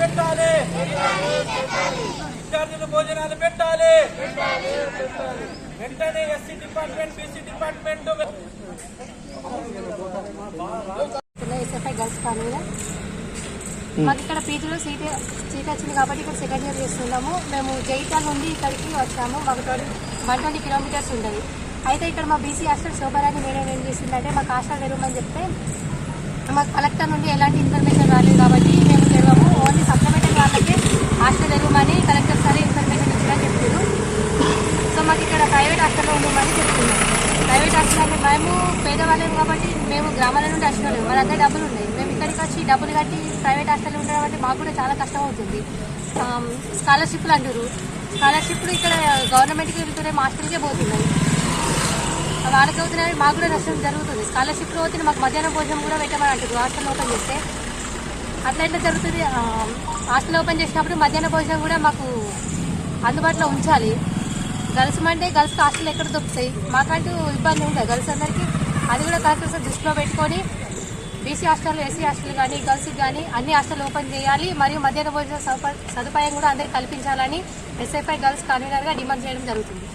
పెట్టాలి విద్యార్థులు భోజనాలు పెట్టాలి వెంటనే SC department BC department girls కాలేజీలో మాకు ఇక్కడ పీజీలో సీట్ సీట్ వచ్చింది కాబట్టి ఇక్కడ సెకండ్ ఇయర్ చేస్తున్నాము. మేము జైతాల్ నుండి ఇక్కడికి వచ్చాము. మాకు వన్ ట్వంటీ కిలోమీటర్స్ ఉండదు. అయితే ఇక్కడ మా బీసీ హాస్టల్ శోభరాని మేడం ఏం చేసిందంటే మాకు హాస్టల్ తెరవమని చెప్తే మాకు కలెక్టర్ నుండి ఎలాంటి ఇన్ఫర్మేషన్ రాలేదు కాబట్టి మేము తెరవము. ఓన్లీ సప్లిమెంటరీ వాళ్ళకే హాస్టల్ తెరవమని కలెక్టర్ సరే ఇన్ఫర్మేషన్ ఇచ్చినా చెప్పారు సో మాకు ఇక్కడ ప్రైవేట్ హాస్టల్లో ఉండమని చెప్తున్నాం ప్రైవేట్ హాస్టల్ అంటే మేము పేదవాళ్ళం కాబట్టి మేము గ్రామాల నుండి వచ్చిన వాళ్ళం. మన దగ్గర డబ్బులు ఉన్నాయి. మేము ఇక్కడికి వచ్చి డబ్బులు కట్టి ప్రైవేట్ హాస్టల్లో ఉండడం అంటే మాకు కూడా చాలా కష్టం అవుతుంది. స్కాలర్షిప్లు అంటారు స్కాలర్షిప్లు ఇక్కడ గవర్నమెంట్కి వెళ్తున్నాయి హాస్టల్కే పోతున్నాయి. వాళ్ళకి అవుతున్నాయి మాకు కూడా నష్టం జరుగుతుంది. స్కాలర్షిప్లు అవుతుంది మాకు మధ్యాహ్నం భోజనం కూడా పెట్టమని అంటారు హాస్టల్ ఓపెన్ చేస్తే. అట్లా ఎట్లా జరుగుతుంది? హాస్టల్ ఓపెన్ చేసినప్పుడు మధ్యాహ్న భోజనం కూడా మాకు అందుబాటులో ఉంచాలి. గర్ల్స్ అంటే గర్ల్స్ హాస్టల్ ఎక్కడ దొరుకుతాయి? మాకంటూ ఇబ్బంది ఉంటుంది గర్ల్స్ అందరికీ అది కూడా కలెక్టర్ సార్ దృష్టిలో పెట్టుకొని బీసీ హాస్టల్ ఎస్సీ హాస్టల్ కానీ గర్ల్స్కి కానీ అన్ని హాస్టల్ ఓపెన్ చేయాలి. మరియు మధ్యాహ్న భోజన సదుపాయం కూడా అందరికి కల్పించాలని ఎస్ఎఫ్ఐ గర్ల్స్ కన్వీనర్గా డిమాండ్ చేయడం జరుగుతుంది.